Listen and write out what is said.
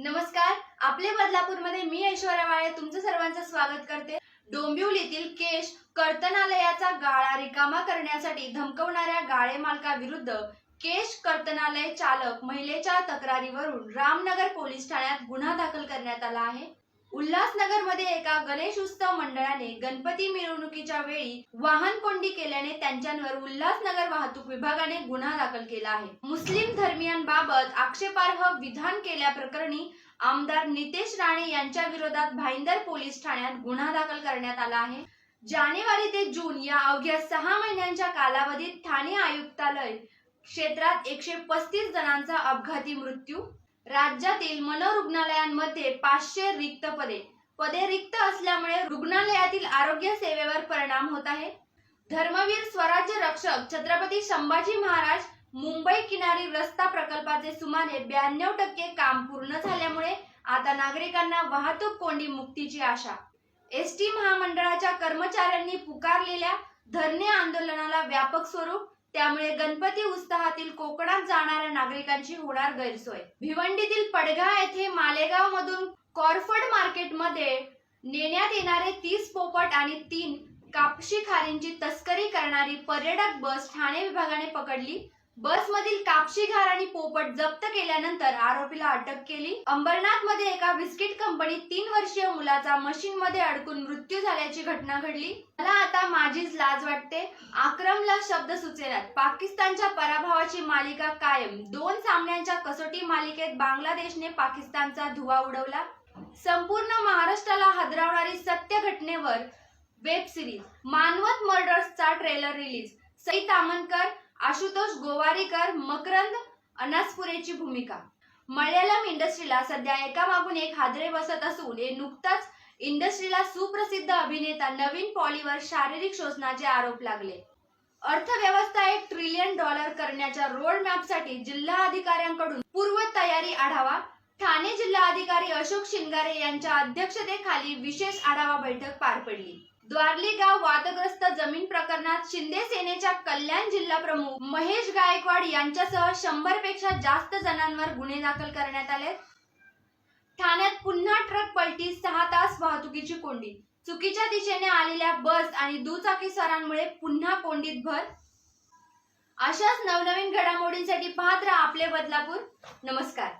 नमस्कार आपले बदलापूरमध्ये मी ऐश्वर्या वाळे तुमचं सर्वांचं स्वागत करते. डोंबिवलीतील केश कर्तनालयाचा गाळा रिकामा करण्यासाठी धमकवणाऱ्या गाळे मालकाविरुद्ध केश कर्तनालय चालक महिलेच्या तक्रारीवरून रामनगर पोलीस ठाण्यात गुन्हा दाखल करण्यात आला आहे. उल्हासनगरमध्ये एका गणेश उत्सव मंडळाने गणपती मिरवणुकीच्या वेळी वाहन कोंडी केल्याने त्यांच्यावर उल्हासनगर वाहतूक विभागाने गुन्हा दाखल केला आहे. मुस्लिम धर्मियांबाबत आक्षेपार्ह विधान केल्याप्रकरणी आमदार नितेश राणे यांच्या विरोधात भाईंदर पोलीस ठाण्यात गुन्हा दाखल करण्यात आला आहे. जानेवारी ते जून या अवघ्या सहा महिन्यांच्या कालावधीत ठाणे आयुक्तालय क्षेत्रात एकशे पस्तीस जणांचा अपघाती मृत्यू राज्यातील मनोरुग्णालयांमध्ये पाचशे रिक्त पदे. पदे रिक्त असल्यामुळे रुग्णालयातील आरोग्य सेवेवर परिणाम होत आहे. धर्मवीर स्वराज्य रक्षक छत्रपती संभाजी महाराज मुंबई किनारी रस्ता प्रकल्पाचे सुमारे ब्याण्णव टक्के काम पूर्ण झाल्यामुळे आता नागरिकांना वाहतूक कोंडी मुक्तीची आशा. एस टी महामंडळाच्या कर्मचाऱ्यांनी पुकारलेल्या धरणे आंदोलनाला व्यापक स्वरूप त्यामुळे गणपती उत्साहातील कोकणात जाणाऱ्या नागरिकांची होणार गैरसोय. भिवंडीतील पडघा येथे मालेगाव मधून कॉर्फर्ड मार्केटमध्ये नेण्यात येणारे तीस पोपट आणि तीन कापशी खारींची तस्करी करणारी पर्यटक बस ठाणे विभागाने पकडली. बसमधील कापशी घार आणि पोपट जप्त केल्यानंतर आरोपीला अटक केली. अंबरनाथमध्ये एका बिस्किट कंपनीत तीन वर्षीय मुलाचा मशीन मध्ये अडकून मृत्यू झाल्याची घटना घडली. मला आता माझीच लाज वाटते. आक्रमला शब्द सुचेनात. पाकिस्तानच्या पराभवाची मालिका कायम. दोन सामन्यांच्या कसोटी मालिकेत बांगलादेशने पाकिस्तानचा धुवा उडवला. संपूर्ण महाराष्ट्राला हादरवणारी सत्य घटनेवर वेब सिरीज. मानवत मर्डर्सचा ट्रेलर रिलीज. सई तामनकर आशुतोष गोवारीकर मकरंद अनासपुरेची भूमिका. मल्याळम इंडस्ट्रीला सध्या एकामागून एक हादरे बसत असून हे नुकताच इंडस्ट्रीला सुप्रसिद्ध अभिनेता नवीन पॉलीवर शारीरिक शोषणाचे आरोप लागले. अर्थव्यवस्था एक ट्रिलियन डॉलर करण्याच्या रोड मॅपसाठी जिल्हा अधिकाऱ्यांकडून पूर्व तयारी आढावा. ठाणे जिल्हा अधिकारी अशोक शिंगारे यांच्या अध्यक्षतेखाली विशेष आढावा बैठक पार पडली. द्वारली गाव वादग्रस्त जमीन प्रकरणात शिंदे सेनेच्या कल्याण जिल्हा प्रमुख महेश गायकवाड यांच्यासह शंभरपेक्षा जास्त जणांवर गुन्हे दाखल करण्यात आले ठाण्यात पुन्हा ट्रक पलटी सहा तास वाहतुकीची कोंडी. चुकीच्या दिशेने आलेल्या बस आणि दुचाकीस्वारांमुळे पुन्हा कोंडीत भर. अशाच नवनवीन घडामोडींसाठी पाहत राहा आपले बदलापूर. नमस्कार.